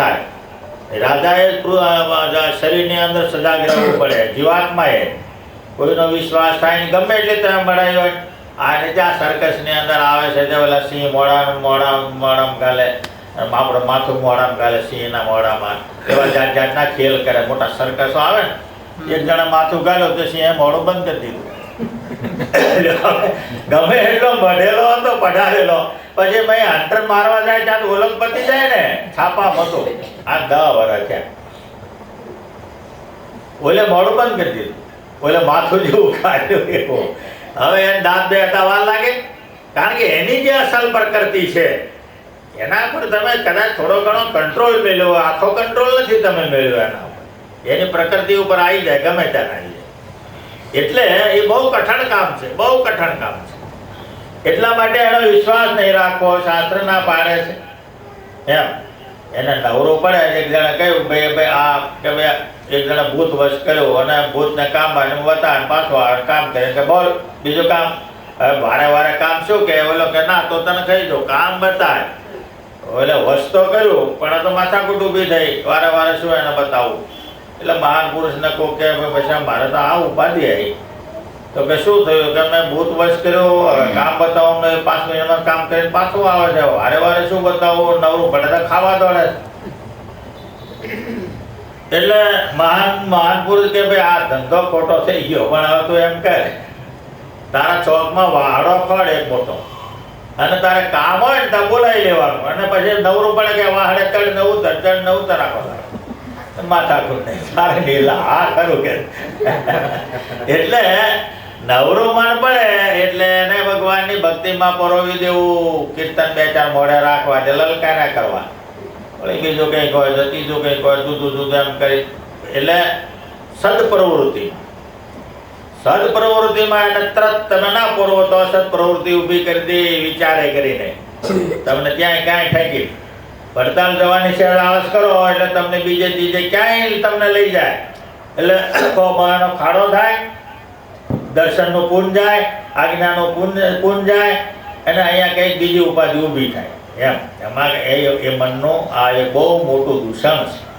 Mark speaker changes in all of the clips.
Speaker 1: થાય. રાધાએ શરીરની અંદર સજાગ રહેવું પડે જીવાત્માએ કોઈનો વિશ્વાસ થાય ને ગમે એટલે તમે મળાયો હોય, આ રીતે આ સર્કસની અંદર આવે છે તે ઓલા સિંહ મોડા મોડા મોડામ ગાલે. આપણું માથું મોડામાં ગાલે સિંહના મોડામાં એવા જાત જાતના ખેલ કરે. મોટા સર્કસો આવે ને. એક જણા માથું ગાલ્યો તો સિંહે મોડું બંધ કરી દીધું. ગમે એટલો મઢેલો હતો, પઢારેલો. પછી મેં હંટર મારવા જાય ત્યાં તો ઓલગ પતી જાય ને છાપા મતો આ દહ વર્ષ છે ઓલે મોડું બંધ કરી દીધું. ઓલે માથું જેવું કાઢ્યું એવું હવે એને દાંત બે હતા વાર લાગે. કારણ કે એની જે અસલ પ્રકૃતિ છે, એના પર તમે કદાચ થોડો ઘણો કંટ્રોલ મેળવ્યો આખો કંટ્રોલ નથી તમે મેળવ્યો એના ઉપર. એની પ્રકૃતિ ઉપર આવી જાય, ગમે ત્યારે આવી જાય. એટલે એ બહુ કઠણ કામ છે, બહુ કઠણ કામ છે. એટલા માટે એનો વિશ્વાસ નહીં રાખવો, શાસ્ત્ર ના પાડે છે. એમ. એને નવરો પડે એક જણા કહ્યું, ભાઈ ભાઈ, આ કે ભાઈ, એક જણા ભૂત વશ કર્યો અને ભૂતને કામ બાજુ બતાવે પાછો કામ કરે કે બોલ, બીજું કામ. હવે વારે વારે કામ શું કે? ઓલો કે, ના, તો તને કહી દો કામ બતાવે એટલે વશ તો કર્યું, પણ તો માથાકૂટ ઊભી થઈ. વારે વારે શું એને બતાવવું એટલે મહાન ને કહો કે પછી મારે તો આ ઉપાધિ આવી તો કે શું થયું? કે મેં ભૂત વશ કર્યો કામ બતાવો ને પાંચ મહિનામાં કામ કરીને પાછું આવે છે. વારે વારે શું બતાવવું નવરું પડે તો ખાવા દોડે. એટલે મહાન મહાન પુરુષ કે ભાઈ, આ ધંધો ખોટો થઈ ગયો, પણ હવે તું એમ કહે, તારા ચોકમાં વાડો ફળ એક મોટો. અને તારે કામ હોય ને તો બોલાવી લેવાનું. અને પછી નવરું પડે કે વાહડે ચડ નવું તર ચડ નવું તર. રાખો માથા કૂટ નહીં તારે ઢીલા આ ખરું કે. એટલે નવરું મન પડે, એટલે એને ભગવાનની ભક્તિમાં પરોવી દેવું. કીર્તન બે ચાર મોડે રાખવા છે લલકારા કરવા. વળી બીજું કંઈક હોય તો ત્રીજું કંઈક હોય, જુદું જુદું એમ કરી. એટલે સદપ્રવૃત્તિ. સદપ્રવૃત્તિમાં એને તરત તમે ના પૂરવો તો અસદ પ્રવૃત્તિ ઊભી કરી દે, વિચારે કરીને. તમને ત્યાં કાંઈ ઠેકી વડતાલ જવાની છે આળસ કરો એટલે તમને બીજે ત્રીજે ક્યાંય તમને લઈ જાય. એટલે કોમાનો ખાડો થાય, દર્શનનું પુન જાય, આજ્ઞાનું પૂન પૂન જાય, અને અહીંયા કંઈક બીજી ઉપાધિ ઊભી થાય. એમ. એમાં એ એ મનનું આ એ બહુ મોટું દૂષણ છે.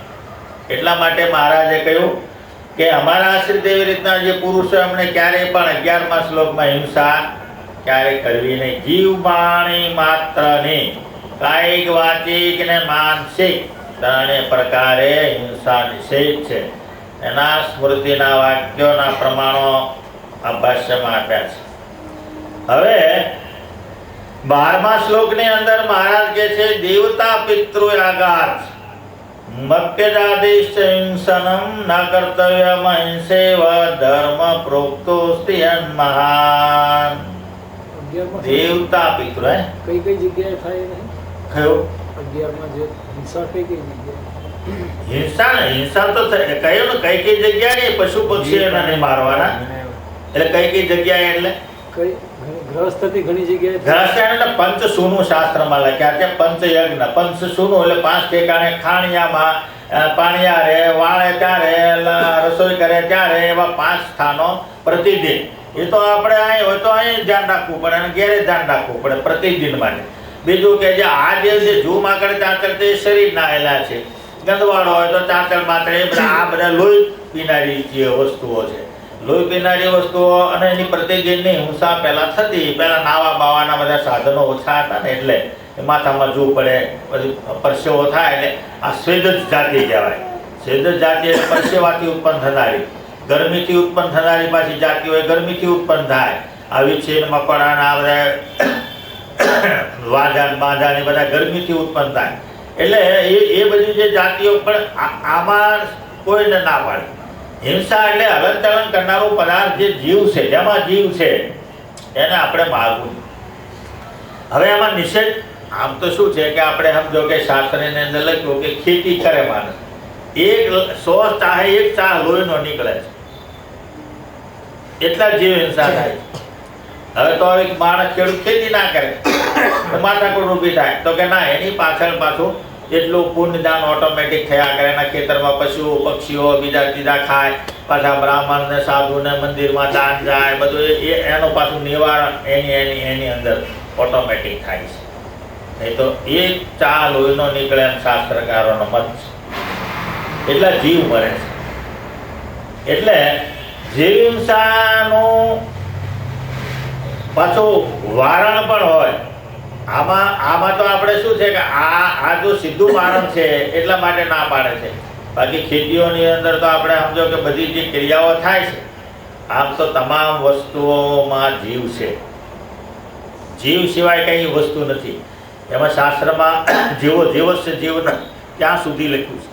Speaker 1: એટલા માટે મહારાજે કહ્યું કે અમારા આશ્રિત એવી રીતના જે પુરુષો એમણે ક્યારેય પણ અગિયારમા શ્લોકમાં હિંસા ક્યારેય કરવી નહીં. જીવ વાણી માત્રની કાયિક વાચિક ને માનસિક ત્રણે પ્રકારે હિંસા નિષેધ છે. એના સ્મૃતિના વાક્યોના પ્રમાણો આ ભાષ્યમાં આપ્યા છે. હવે બારમા શ્લોકની અંદર મહારાજ કે છે દેવતા પિતૃ આઘાત મત્યજાદિશ્ચ હિંસનમ ન કર્તવ્યમ હિંસેવ ધર્મ પ્રોક્તોસ્તિ મહાન. દેવતા પિતૃ હે?
Speaker 2: કઈ કઈ જગ્યાએ થાય
Speaker 1: કયો?
Speaker 2: અગિયારમાં જે હિંસા કઈ જગ્યાએ?
Speaker 1: હિંસા ને? હિંસા તો થાય કહ્યું ને કઈ કઈ જગ્યાએ પશુ પક્ષીઓને નહીં મારવાના? એટલે કઈ કઈ જગ્યાએ એટલે?
Speaker 2: કઈ ગ્રહસ્થથી ઘણી જગ્યાએ થાય.
Speaker 1: પંચ સૂનું શાસ્ત્રમાં લખ્યા છે પંચ યજ્ઞ. પંચ સૂનું એટલે પાંચ ઠેકાણે ખાણિયામાં પાણિયા રે વાળે ત્યારે રસોઈ કરે ત્યારે એવા પાંચ સ્થાનો પ્રતિદિન. એ તો આપણે અહીં હોય તો અહીં ધ્યાન રાખવું પડે અને ઘેરે ધ્યાન રાખવું પડે પ્રતિદિન માટે. બીજું કે જે આ જે જે જૂમ આગળ ચાંચર તે શરીર નાયેલા છે. ગંદવાળો હોય તો ચાંચર માત્ર એ બધા આ બધા લોહી પીનારી જે વસ્તુઓ છે. લોહી પીનારી વસ્તુઓ અને એની પ્રતિદિનની હિંસા પહેલા થતી, પહેલા નાવા બાવાના બધા સાધનો ઓછા હતા ને એટલે માથામાં જવું પડે, પછી પરસેવો થાય એટલે આ સ્વેદ જાતિ કહેવાય. સ્વેદ જાતિ એટલે પરસેવાથી ઉત્પન્ન થનારી. ગરમીથી ઉત્પન્ન થનારી પાછી જાતિ હોય ગરમીથી ઉત્પન્ન થાય. આવી છે પણ આ બધા વાંઝા બાંઝા ને બધા ગરમીથી ઉત્પન્ન થાય. એટલે એ એ બધી જે જાતિઓ, પણ આમાં કોઈને ના પાડે. હિંસા એટલે હલન ચલન કરનારો પદાર્થ જે જીવ છે, જેમાં જીવ છે, એને આપણે મારવું હવે એમાં નિષેધ, આમ તો શું છે કે આપણે સમજો કે શાસ્ત્રની અંદર લખ્યું કે ખેતી કરે માણસ. એક સો ચાહે એક ચાહ લોહીનો નીકળે છે. એટલા જીવ હિંસા થાય હવે તો એક માણસ ખેડૂત ખેતી ના કરે. તો માથાકૂટ ઊભી થાય. તો કે ના, એની પાછળ પાછું એટલું પુણ્યદાન ઓટોમેટિક થયા કરે, એના ખેતરમાં પશુઓ પક્ષીઓ બીજા ત્રીજા ખાય, પાછા બ્રાહ્મણ ને સાધુ ને મંદિરમાં દાન જાય, બધું એ- એનું પાછું નિવારણ એની એની એની અંદર ઓટોમેટિક થાય છે. નહીં તો એ ચા લોહીનો નીકળે એમ શાસ્ત્રકારોનો મત છે. એટલે જીવ મરે છે. એટલે જીવ પાછું વારણ પણ હોય. આમાં આમાં તો આપણે શું છે કે આ આ જો સીધું વારણ છે, એટલા માટે ના પાડે છે. બાકી ખેતીઓની અંદર તો આપણે સમજો કે બધી જે ક્રિયાઓ થાય છે, આમ તો તમામ વસ્તુઓમાં જીવ છે. જીવ સિવાય કંઈ વસ્તુ નથી. એમાં શાસ્ત્રમાં જીવો જીવસ્ય જીવન ક્યાં સુધી લખ્યું છે?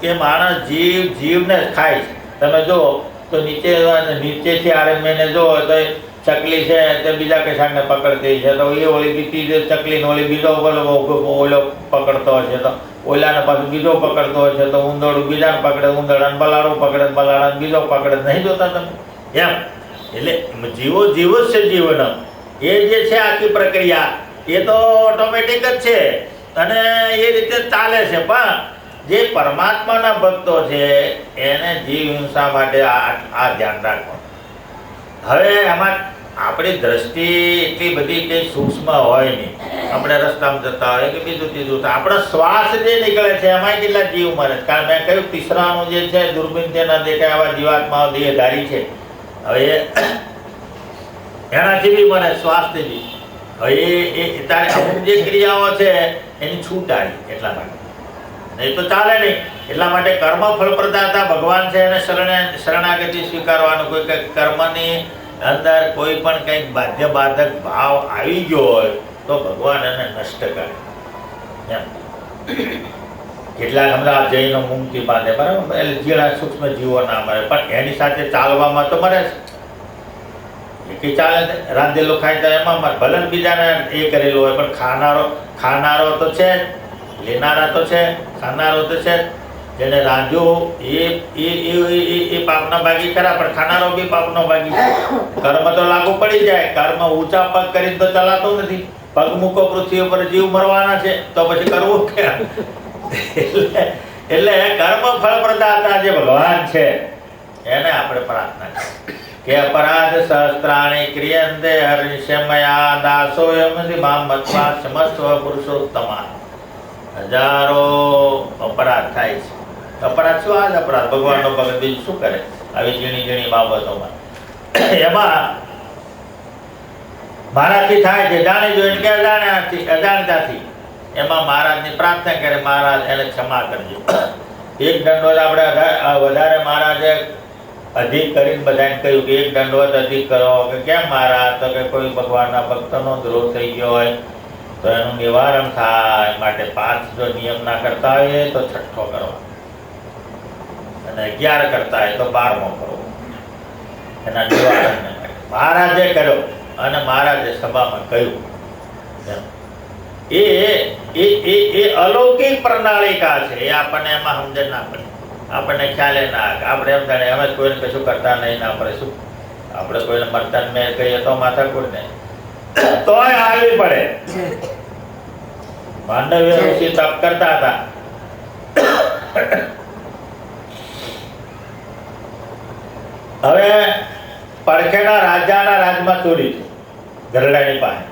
Speaker 1: કે માણસ જીવ, જીવને ખાય છે. તમે જુઓ, તો નીચે, નીચેથી આરંભીને જુઓ તો ચકલી છે તે બીજા કિસાનને પકડતી છે. તો એ ઓલી બીજી જે ચકલી ઓલી બીજો ઓલો પકડતો હશે. તો ઓલાને પાછું બીજો પકડતો હશે. તો ઉંદરડું બીજાને પકડે ઉંદરડાને બલાડું પકડે, બલાડાને બીજો પકડે. નહીં જોતા તમે? એમ? એટલે જીવો જીવ જ છે જીવન. એ જે છે આખી પ્રક્રિયા, એ તો ઓટોમેટિક જ છે. અને એ રીતે ચાલે છે. પણ જે પરમાત્માના ભક્તો છે, એને જીવ હિંસા માટે આ ધ્યાન રાખવાનું. હવે આમાં આપણી દ્રષ્ટિ એટલી બધી કંઈ સૂક્ષ્મ હોય નહીં. આપણે રસ્તામાં જતા હોય કે બીજું ત્રીજું, તો આપણો શ્વાસ જે નીકળે છે એમાં કેટલા જીવ મરે કારણ મેં કહ્યું તીસરાનું જે છે દૂરબીનથી ન દેખાય, આવા જીવાત્માઓ દેહધારી છે. હવે એના જેવી મને શ્વાસથી બી. હવે એ તારે અમુક જે ક્રિયાઓ છે, એની છૂટ આવી એટલા માટે. નહીં તો ચાલે નહીં. એટલા માટે કર્મ ફળ પ્રદાતા ભગવાન છે એને શરણે શરણાગતિ સ્વીકારવાનું. કોઈ કંઈક કર્મની અંદર કોઈ પણ કંઈક બાધ્ય બાધક ભાવ આવી ગયો હોય તો ભગવાન એને નષ્ટ કરે. એમ. કેટલાક હમણાં જૈનો મુક્તિ બાંધે. બરાબર? એટલે જીણા સૂક્ષ્મ જીવો ના મરે પણ એની સાથે ચાલવામાં તો મરે છે. એ કે ચાલે રાંધેલો ખાય તો એમાં મરે. ભલે બીજાને એ કરેલું હોય, પણ ખાનારો ખાનારો તો છે લેનારા તો છે ખાનારો તો છે. જેને રાંધ્યો એ એ એ, એ- પાપના ભાગી ખરા, પણ ખાનારો બી પાપનો ભાગી છે. કર્મ તો લાગુ પડી જાય, કર્મ ઊંચા પગ કરીને તો ચલાતો નથી. પગ મૂકો, પૃથ્વી ઉપર જીવ મરવાના છે, તો પછી કરવું કે એટલે કર્મ ફળ પ્રદાતા જે ભગવાન છે, એને આપણે પ્રાર્થના કરીએ. કે અપરાધ સહસ્ત્રાણી ક્રિયંતે હરિષમયા દાસો એમથી મામ મત્વા સમસ્વ પુરુષોત્તમા. હજારો અપરાધ થાય છે. અપરાધ શું આ જ અપરાધ? ભગવાનનો ભગત બીજું શું કરે? આવી ઝીણી ઝીણી બાબતોમાં. એમાં મારાથી થાય છે, જાણી જોઈને કે અજાણ્યાથી અજાણતાથી એમાં મહારાજની પ્રાર્થના કરે, મહારાજ, એને ક્ષમા કરજો. એક દંડોત આપણે વધારે મહારાજે અધિક કરીને બધાને કહ્યું કે એક દંડવત અધિક કરો. કે કેમ મહારાજ? તો કે કોઈ ભગવાનના ભક્તનો દ્રોહ થઈ ગયો હોય, તો એનું નિવારણ થાય. માટે પાંચ જો નિયમ ના કરતા હોય તો છઠ્ઠો કરો. અને અગિયાર કરતા હોય તો બારમો કરવો એના નિવારણને મહારાજે કર્યો અને મહારાજે સભામાં કહ્યું એ એ એ એ અલૌકિક પ્રણાલિકા છે. એ આપણને એમાં સમજણ ના પડે. આપણને ખ્યાલે ના. આપણે એમ જાણે અમે કોઈને કશું કરતા નહીં ના પડે શું? આપણે કોઈને મરતા મેં કહીએ તો માથા કોઈ નહીં તોય આવી પડે. માંડવ્ય ઋષિ તપ કરતા હતા. હવે પડખેના રાજાના રાજમાં ચોરી થઈ. ગરડાની પાસે.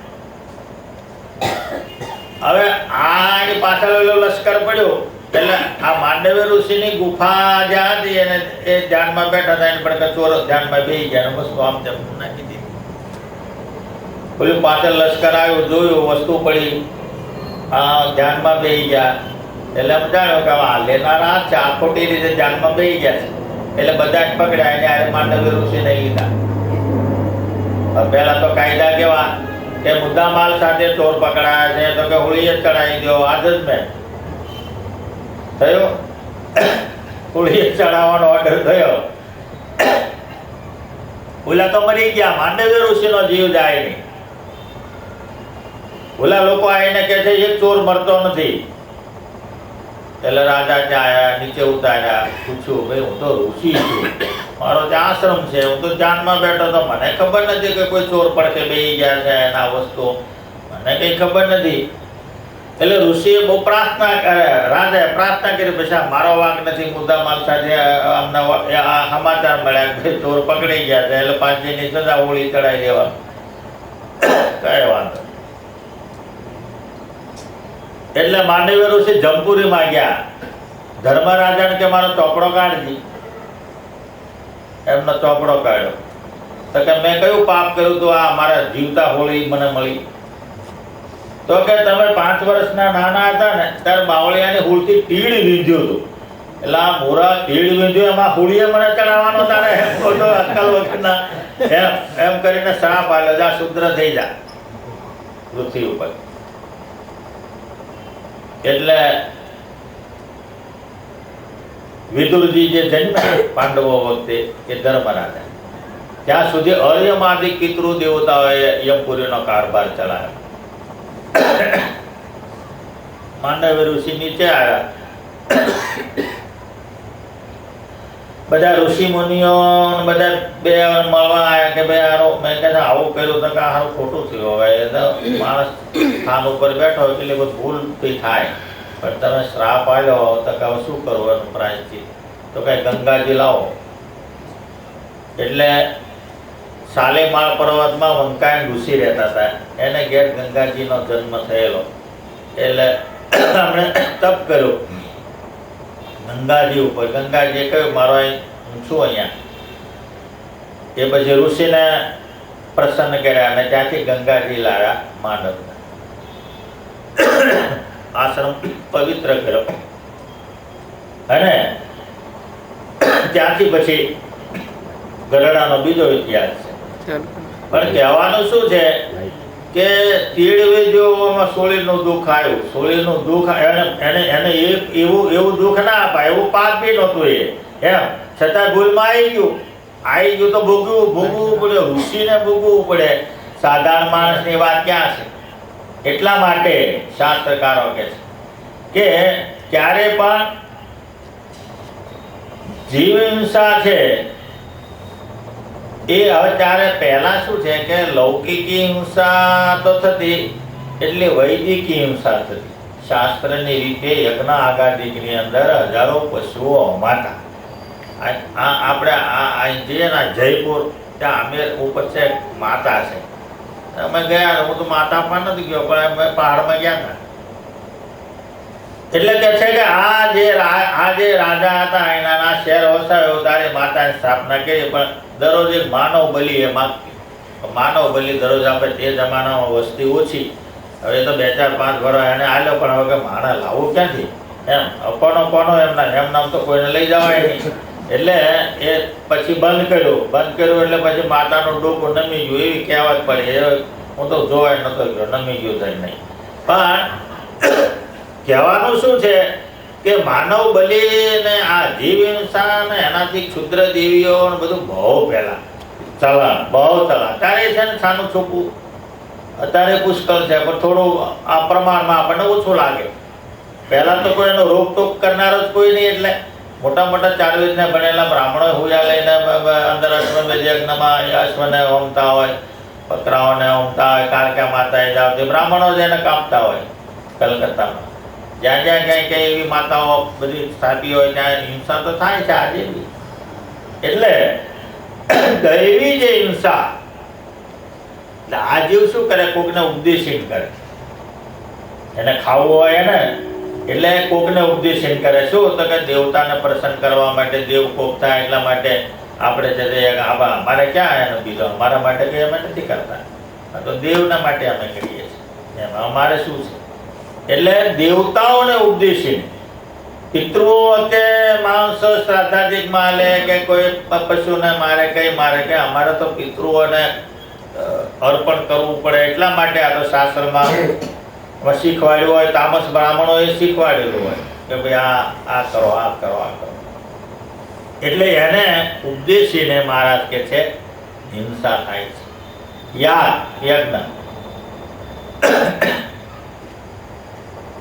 Speaker 1: હવે આની પાછળ ઓલો લશ્કર પડ્યો. એટલે આ માંડવ્ય ઋષિની ગુફા જ્યાં હતી એને એ ધ્યાનમાં બેઠા હતા, એને પડકે ચોરો ધ્યાનમાં બેસી ગયા વસ્તુ આમ તેમ નાખી દીધી. પેલું પાછળ લશ્કર આવ્યું, જોયું, વસ્તુ પડી. આ ધ્યાનમાં બેસી ગયા. એટલે એમ જાણ્યો કે આ લેનારા આ છે, આ ખોટી રીતે ધ્યાનમાં બેસી ગયા છે. એટલે બધા જ પકડ્યા એને આ માંડવ્ય ઋષિને લીધા હવે પહેલા તો કાયદા કેવા કે મુદ્દા માલ સાથે ચોર પકડાયા છે, તો કે હોળી જ ચડાવી દો જ મેં. થયો? હોળી જ ચડાવવાનો ઓર્ડર થયો. ઓલા તો મરી ગયા માંડવ્ય ઋષિનો જીવ જાય નહીં. ઓલા લોકો આવીને કહે છે, એક ચોર મરતો નથી. એટલે રાજા ત્યાં આયા નીચે ઉતાર્યા, પૂછ્યું, ભાઈ, હું તો ઋષિ છું. મારો ત્યાં આશ્રમ છે. હું તો ધ્યાનમાં બેઠો તો મને ખબર નથી કે કોઈ ચોર પડખે બેસી ગયા છે એના વસ્તુ. મને કઈ ખબર નથી. એટલે ઋષિએ બહુ પ્રાર્થના કરે. રાજાએ પ્રાર્થના કરી પછી મારો વાંક નથી. મુદ્દા માલ સાથે અમને આ સમાચાર મળ્યા કે ચોર પકડી ગયા છે. એટલે પાંચીની સજા હોળી ચડાવી દેવા. કઈ વાંધો. એટલે માંડવ્ય ઋષિ જમપુરીમાં ગયા ધર્મરાજાને કે મારો ચોપડો કાઢજી. એમનો ચોપડો કાઢ્યો. તો કે મેં કયું પાપ કર્યું તું? આ મારા જીવતા હોળી મને મળી. તો કે તમે પાંચ વર્ષના નાના હતા ને, ત્યારે બાવળિયાની હુળથી તીડ વીંધ્યું હતું. એટલે આ મોરા તીડ વીંધ્યું, એમાં હુળીએ મને ચડાવવાનો તારે એમ ખોટો અક્કલ વગરના. એમ એમ કરીને શ્રાપ આવ્યો જા, શુદ્ર થઈ જા. પૃથ્વી ઉપર. એટલે વિદુરજી જે જન્મ્યા પાંડવો વખતે એ ધર્મરાજા ત્યાં સુધી અર્યમાંથી પિતૃ દેવતાઓએ યમપુરીનો કારભાર ચલાવ્યો. માંડવ ઋષિ નીચે આવ્યા. બધા ઋષિ મુનિઓ બધા બે મળવા આવ્યા કે ભાઈ આરો મેં કહે આવું કર્યું તો કે સારું ખોટું થયું હવે, એ તો માણસ સ્થાન ઉપર બેઠો એટલે કોઈ ભૂલ બી થાય. પણ તમે શ્રાપ આવ્યો તો કે હવે શું કરવું એનું પ્રાયશ્ચિત તો કઈ ગંગાજી લાવો. એટલે શાલીમાળ પર્વતમાં વંકાય ઋષિ રહેતા હતા. એને ઘેર ગંગાજીનો જન્મ થયેલો. એટલે આપણે તપ કર્યું. ગંગાજી ઉપર. ગંગાજીએ કહ્યું મારો અહીં હું છું અહીંયા. એ પછી ઋષિને પ્રસન્ન કર્યા અને ત્યાંથી ગંગાજી લાવ્યા માંડવને. આશ્રમ પવિત્ર કર્યો. અને ત્યાંથી પછી ગરડાનો બીજો ઇતિહાસ છે. પણ કહેવાનું શું છે? કે તીડ વેદ્યોમાં સોળીનો દુઃખ આવ્યું. સોળીનો દુઃખ એને એને એને એ- એવું એવું દુઃખ ના અપાય. એવું પાપ બી નહોતું એ. એમ. છતાં ભૂલમાં આવી ગયું. આવી ગયું તો ભોગવું ભોગવવું પડે. ઋષિને ભોગવવું પડે. સાધારણ માણસની વાત ક્યાં છે? એટલા માટે શાસ્ત્રકારો કહે છે કે ક્યારે પણ જીવ હિંસા છે એ હવે ત્યારે પહેલા શું છે કે લૌકિકી હિંસા તો થતી, એટલે વૈદિક હિંસા થતી. શાસ્ત્રની રીતે યજ્ઞ આગાદિકની અંદર હજારો પશુઓ માતા આપણે આ આ જઈએ ને જયપુર, ત્યાં આમેર ઉપર છે માતા છે. અમે ગયા, હું તો માતા પણ નથી ગયો, પણ અમે પહાડમાં ગયા હતા. એટલે કે છે કે આ જે આ જે રાજા હતા એના શેર વસાવ્યો તારે માતાની સ્થાપના કરી, પણ દરરોજ એક માનવ બલિ એ માગતી માનવ બલિ દરરોજ આપણે તે જમાનામાં વસ્તી ઓછી. હવે તો બે ચાર પાંચ વર્ષ એને આલ્યો, પણ હવે માણા લાવવું ક્યાંથી? એમ અપનો કોનો એમના, એમ નામ તો કોઈને લઈ જવાય નહીં. એટલે એ પછી બંધ કર્યું. બંધ કર્યું એટલે પછી માતાનું ડોકું નમી ગયું, એવી કહેવત પડી. હું તો જોવાય નતો ગયો, નમી ગયું થઈ નહીં. પણ કહેવાનું શું છે કે માનવ બલિ ને આ જીવ હિંસા ને એનાથી ક્ષુદ્ર દેવીઓ ને બધું બહુ પહેલા. ચલણ, બહુ ચલણ. અત્યારે છે ને છાનું છૂપું અત્યારે પુષ્કળ છે, પણ થોડું આ પ્રમાણમાં આપણને ઓછું લાગે. પહેલાં તો કોઈ એનો રોકટોક કરનારો જ કોઈ નહીં એટલે મોટા મોટા ચારવેદને ભણેલા બ્રાહ્મણો હુયા લઈને અંદર અશ્વમેધ યજ્ઞમાં અશ્વને હોમતા હોય બકરાઓને હોમતા હોય કારકા માતાએ જાવ બ્રાહ્મણો જ એને કાપતા હોય કલકત્તામાં. જ્યાં જ્યાં ક્યાંય ક્યાંય એવી માતાઓ બધી સ્થાપી હોય ત્યાં હિંસા તો થાય છે આજે બી. એટલે દૈવી જે હિંસા આ જીવ શું કરે? કોકને ઉપદેશિત કરે. એને ખાવું હોય ને એટલે કોકને ઉપદેશિત કરે. શું? તો કે દેવતાને પ્રસન્ન કરવા માટે દેવ કોક થાય એટલા માટે આપણે છે તે આબા અમારે ક્યાં એનો બીજો? અમારા માટે કંઈ અમે નથી કરતા. તો દેવના માટે અમે કરીએ છીએ. એમ અમારે શું છે? એટલે દેવતાઓને ઉપદેશીને. પિતૃઓ કે માણસ શ્રાદ્ધાધિકમાં લે કે કોઈ પશુને મારે કઈ, મારે કે અમારે તો પિતૃઓને અર્પણ કરવું પડે એટલા માટે આ તો શાસ્ત્રમાં શીખવાડ્યું હોય, તામસ બ્રાહ્મણોએ શીખવાડેલું હોય કે ભાઈ આ આ કરો આ કરો આ કરો. એટલે એને ઉપદેશીને મહારાજ કે છે, હિંસા થાય છે. યાદ, યજ્ઞ.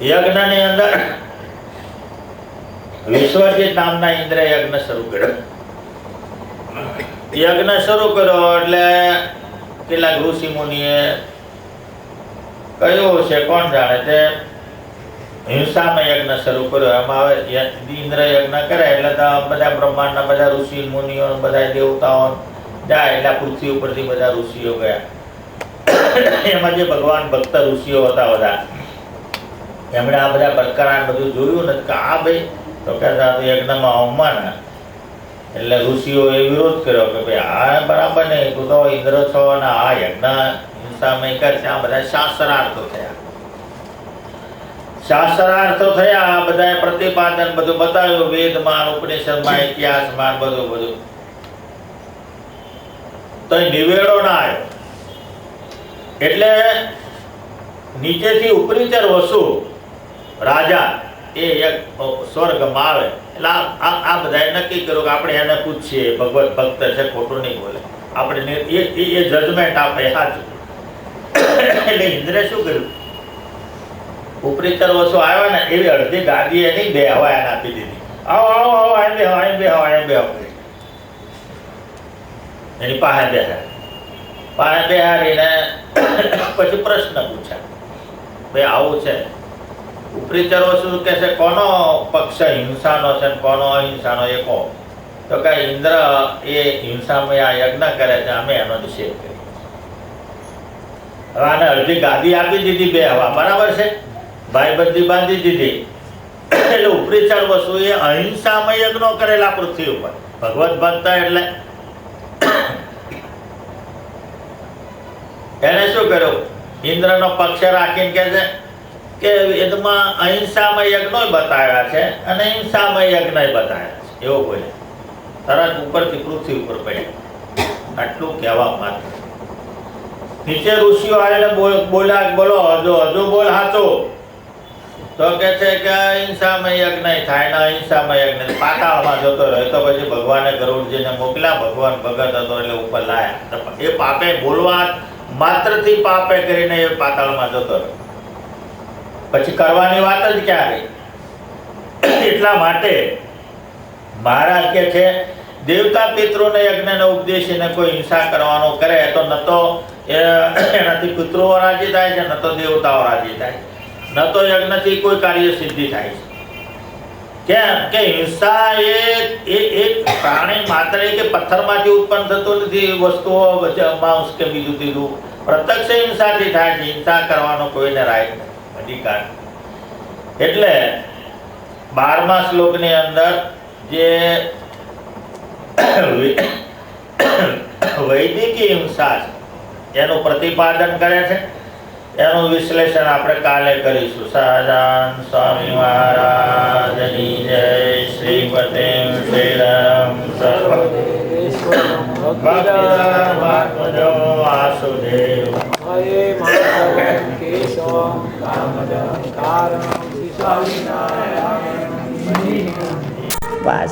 Speaker 1: યજ્ઞની અંદર વિશ્વજીત નામના ઇન્દ્ર યજ્ઞ શરૂ કર્યો. યજ્ઞ શરૂ કર્યો એટલે કેટલાક ઋષિ મુનિએ કયું છે, કોણ જાણે તે? હિંસામાં યજ્ઞ શરૂ કર્યો. એમાં હવે ય- ઇન્દ્ર યજ્ઞ કરે એટલે તો બધા બ્રહ્માંડના બધા ઋષિ મુનિઓ બધા દેવતાઓ જાય એટલે આ પૃથ્વી ઉપરથી બધા ઋષિઓ ગયા. એમાં જે ભગવાન ભક્ત ઋષિઓ હતા બધા એમણે આ બધા બરકરાર બધું જોયું ને કે આ ભાઈ, તો કે આ તો યજ્ઞમાં અવમાન એટલે ઋષિઓએ વિરોધ કર્યો કે ભાઈ આ બરાબર નહીં, તું તો ઇન્દ્ર છો અને આ યજ્ઞ હિંસામય કરશે આ બધા શાસ્ત્રાર્થો થયા. શાસ્ત્રાર્થો થયા, આ બધાએ પ્રતિપાદન બધું બતાવ્યું, વેદમાં, ઉપનિષદમાં, ઇતિહાસમાં, બધું બધું. તો નિવેડો ના આવ્યો. એટલે નીચેથી ઉપરીચર વસુ રાજા એ એક સ્વર્ગમાં આવે એટલે આ બધાએ નક્કી કર્યું કે આપણે એને પૂછીએ, ભગવત ભક્ત છે, ખોટું નહીં બોલે. આપણે એ એ- જજમેન્ટ આપે સાચું એટલે ઇન્દ્રે શું કર્યું? ઉપરીચર વસુ આવ્યા ને, એવી અડધી ગાદી એની બે હવા એને આપી દીધી. આવો આવો આવો અહીં બે અહીં બેહો અહીં બેહો એની પાસે બેહાર. પાસે બેહારીને પછી પ્રશ્ન પૂછ્યા. ભાઈ આવું છે. ઉપરીચરો શું કે છે કોનો પક્ષ હિંસાનો છે કોનો અહિંસાનો એ કહો. તો કે ઇન્દ્ર એ હિંસામય આ યજ્ઞ કરે છે, અમે એનો નિષેધ હવે આને અડધી ગાદી આપી દીધી બે હવા, બરાબર છે? ભાઈબંધી બાંધી દીધી. એટલે ઉપરી ચાર વસ્તુ એ અહિંસામય યજ્ઞો કરેલા પૃથ્વી ઉપર. ભગવત ભક્ત એટલે. એને શું કર્યું? ઇન્દ્રનો પક્ષ રાખીને કે છે કે વેદમાં અહિંસામય યજ્ઞો બતાવ્યા છે અને હિંસામય યજ્ઞ બતાવ્યા છે. એવો બોલે. તરત ઉપરથી પૃથ્વી ઉપર પડ્યા. આટલું કહેવા માત્ર. નીચે ઋષિઓ આવીને બોલ બોલો હજુ હજુ બોલ હાચો. તો કે છે કે અહિંસામય યજ્ઞ થાય ને અહિંસામય યજ્ઞ પાતાળમાં જતો રહ્યો. તો પછી ભગવાને ગરુડજીને મોકલ્યા. ભગવાન ભગત હતો એટલે ઉપર લાયા. એ પાપે બોલવા માત્રથી પાપે કરીને એ પાતાળમાં જતો રહ્યો. પછી કરવાની વાત જ ક્યાં રહી એટલા માટે મહારાજ કે છે, દેવતા પિતૃને યજ્ઞને ઉપદેશીને કોઈ હિંસા કરવાનો કરે તો ન તો એનાથી પિતૃઓ રાજી થાય છે, ન તો દેવતાઓ રાજી થાય ન તો યજ્ઞથી કોઈ કાર્ય સિદ્ધિ થાય છે. કેમ કે હિંસા એ એક પ્રાણી માત્ર કે પથ્થરમાંથી ઉત્પન્ન થતું નથી વસ્તુઓ માંસ કે બીજું ત્રીજું પ્રત્યક્ષ હિંસાથી થાય છે. હિંસા કરવાનો કોઈને રાઈટ નથી. અધિકાર. એટલે બારમા શ્લોકની અંદર જે વૈદિકી હિંસા છે, એનું પ્રતિપાદન કરે છે, એનું વિશ્લેષણ આપણે કાલે કરીશું. સહજાન સ્વામી મહારાજની જય. શ્રીરામ સર્વ ભક્તિધર્માત્મજો વાસુદેવ.
Speaker 2: હરે માધવ કેશવ દામોદર કારણ સ્વામિનારાયણ
Speaker 3: વાસ